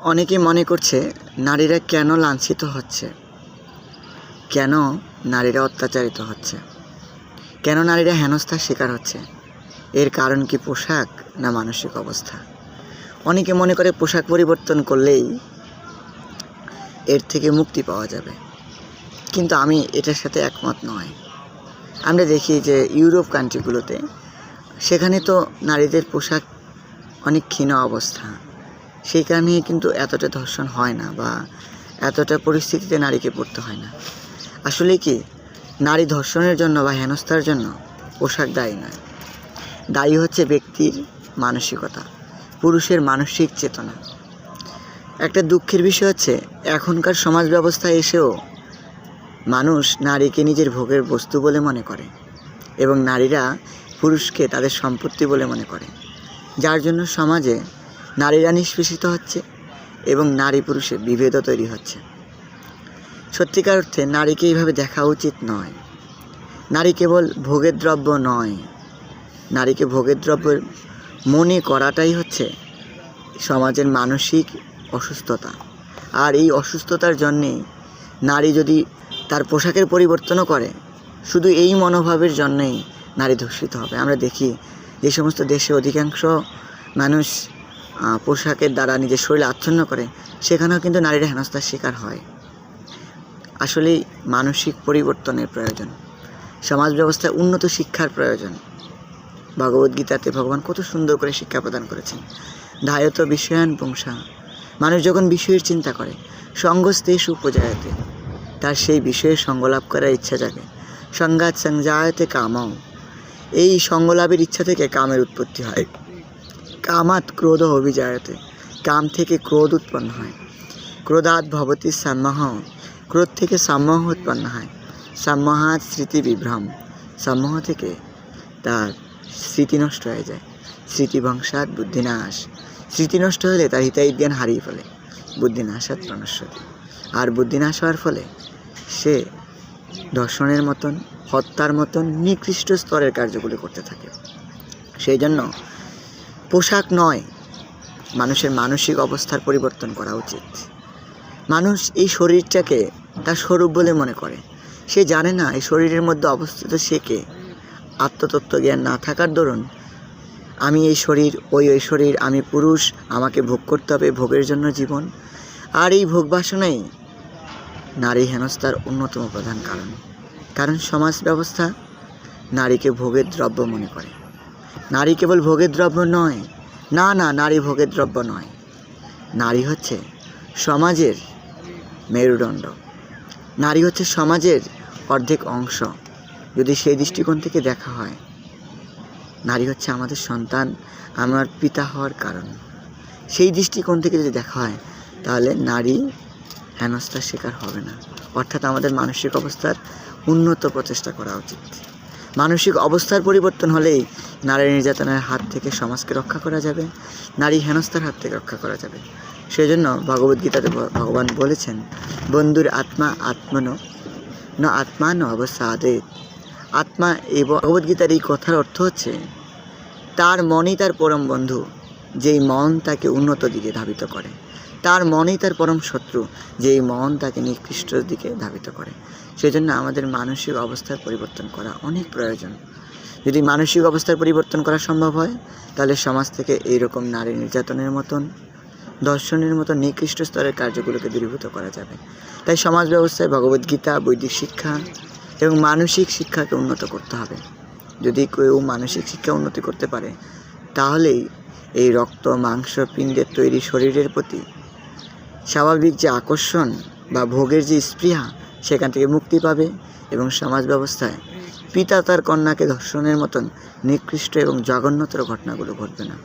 অনেকে মনে করছে নারীরা কেন লাঞ্ছিত হচ্ছে? কেন নারীরা অত্যাচারিত হচ্ছে? কেন নারীরা হেনস্থার শিকার হচ্ছে? এর কারণ কি পোশাক না মানসিক অবস্থা? অনেকে মনে করে পোশাক পরিবর্তন করলেই এর থেকে মুক্তি পাওয়া যাবে। কিন্তু আমি এটার সাথে একমত নয়। আমরা দেখি যে ইউরোপ কান্ট্রিগুলোতে সেখানে তো নারীদের পোশাক অনেক ক্ষীণ অবস্থা। সেই কারণে কিন্তু এতটা ধর্ষণ হয় না বা এতটা পরিস্থিতিতে নারীকে পড়তে হয় না। আসলে কি? নারী ধর্ষণের জন্য বা হেনস্থার জন্য পোশাক দায়ী নয়। দায়ী হচ্ছে ব্যক্তির মানসিকতা, পুরুষের মানসিক চেতনা। একটা দুঃখের বিষয় হচ্ছে, এখনকার সমাজ ব্যবস্থায় এসেও মানুষ নারীকে নিজের ভোগের বস্তু বলে মনে করে এবং নারীরা পুরুষকে তাদের সম্পত্তি বলে মনে করে। যার জন্য সমাজে নারীরা নিষ্পেষিত হচ্ছে এবং নারী পুরুষে বিভেদও তৈরি হচ্ছে। সত্যিকার অর্থে নারীকে এইভাবে দেখা উচিত নয়। নারী কেবল ভোগের দ্রব্য নয়, নারীকে ভোগের দ্রব্য মনে করাটাই হচ্ছে সমাজের মানসিক অসুস্থতা। আর এই অসুস্থতার জন্যে নারী যদি তার পোশাকের পরিবর্তনও করে, শুধু এই মনোভাবের জন্যেই নারী ধর্ষিত হবে। আমরা দেখি যে সমস্ত দেশে অধিকাংশ মানুষ পোশাকের দ্বারা নিজের শরীর আচ্ছন্ন করে, সেখানেও কিন্তু নারীরা হেনস্থার শিকার হয়। আসলেই মানসিক পরিবর্তনের প্রয়োজন। সমাজ ব্যবস্থায় উন্নত শিক্ষার প্রয়োজন। ভগবদ্গীতাতে ভগবান কত সুন্দর করে শিক্ষা প্রদান করেছেন। ধায়ত বিষয়ান পুংসা। মানুষ যখন বিষয়ের চিন্তা করে সঙ্গস্তে সুপজায়তে, তার সেই বিষয়ে সঙ্গলাভ করার ইচ্ছা জাগে। সংঘাত সংজায়তে কামাও এই সঙ্গলাভের ইচ্ছা থেকে কামের উৎপত্তি হয়। কামাত ক্রোধ অভিজায়তে। কাম থেকে ক্রোধ উৎপন্ন হয়। ক্রোধাৎ ভবতী সম্মোহ। ক্রোধ থেকে সম্মোহ উৎপন্ন হয়। সম্মোহাত স্মৃতি বিভ্রম। সম্মোহ থেকে তার স্মৃতি নষ্ট হয়ে যায়। স্মৃতিভংসাৎ বুদ্ধিনাশ। স্মৃতি নষ্ট হলে তার হিতাহিত জ্ঞান হারিয়ে ফেলে। বুদ্ধিনাশাৎ প্রণশ্বতী আর বুদ্ধিনাশ হওয়ার ফলে সে দর্শনের মতন, হত্যার মতন নিকৃষ্ট স্তরের কার্যগুলি করতে থাকে। সেই জন্য পোশাক নয়, মানুষের মানসিক অবস্থার পরিবর্তন করা উচিত। মানুষ এই শরীরটাকে তার স্বরূপ বলে মনে করে। সে জানে না এই শরীরের মধ্যে অবস্থিত সে কে। আত্মতত্ত্ব জ্ঞান না থাকার দরুন, আমি এই শরীর, ওই ওই শরীর, আমি পুরুষ, আমাকে ভোগ করতে হবে ভোগের জন্য জীবন। আর এই ভোগ বাসনাই নারী হেনস্থার অন্যতম প্রধান কারণ। কারণ সমাজ ব্যবস্থা নারীকে ভোগের দ্রব্য মনে করে। নারী কেবল ভোগের দ্রব্য নয়। না না, নারী ভোগের দ্রব্য নয়। নারী হচ্ছে সমাজের মেরুদণ্ড। নারী হচ্ছে সমাজের অর্ধেক অংশ। যদি সেই দৃষ্টিকোণ থেকে দেখা হয়, নারী হচ্ছে আমাদের সন্তান, আমার পিতা হওয়ার কারণ। সেই দৃষ্টিকোণ থেকে যদি দেখা হয়, তাহলে নারী হেনস্থার শিকার হবে না। অর্থাৎ আমাদের মানসিক অবস্থার উন্নত প্রচেষ্টা করা উচিত। মানসিক অবস্থার পরিবর্তন হলেই নারী নির্যাতনের হাত থেকে সমাজকে রক্ষা করা যাবে, নারী হেনস্থার হাত থেকে রক্ষা করা যাবে। সেই জন্য ভগবদ্গীতাতে ভগবান বলেছেন, বন্ধুর আত্মা আত্মন, ন আত্মা ন অবসাদে। আত্মা এই ভগবদ্গীতার এই কথার অর্থ হচ্ছে, তার মনই তার পরম বন্ধু, যেই মন তাকে উন্নত দিকে ধাবিত করে। তার মনই তার পরম শত্রু, যে এই মন তাকে নিকৃষ্ট দিকে ধাবিত করে। সেই জন্য আমাদের মানসিক অবস্থার পরিবর্তন করা অনেক প্রয়োজন। যদি মানসিক অবস্থার পরিবর্তন করা সম্ভব হয়, তাহলে সমাজ থেকে এইরকম নারী নির্যাতনের মতন, দর্শনের মতো নিকৃষ্ট স্তরের কার্যগুলোকে দূরীভূত করা যাবে। তাই সমাজ ব্যবস্থায় ভগবদ্গীতা বৈদিক শিক্ষা এবং মানসিক শিক্ষাকে উন্নত করতে হবে। যদি কেউ মানসিক শিক্ষা উন্নতি করতে পারে, তাহলেই এই রক্ত, মাংস, পিণ্ডের তৈরি শরীরের প্রতি স্বাভাবিক যে আকর্ষণ বা ভোগের যে স্পৃহা, সেখান থেকে মুক্তি পাবে এবং সমাজ ব্যবস্থায় পিতা তার কন্যাকে ধর্ষণের মতন নিকৃষ্ট এবং জঘন্যতর ঘটনাগুলো ঘটবে না।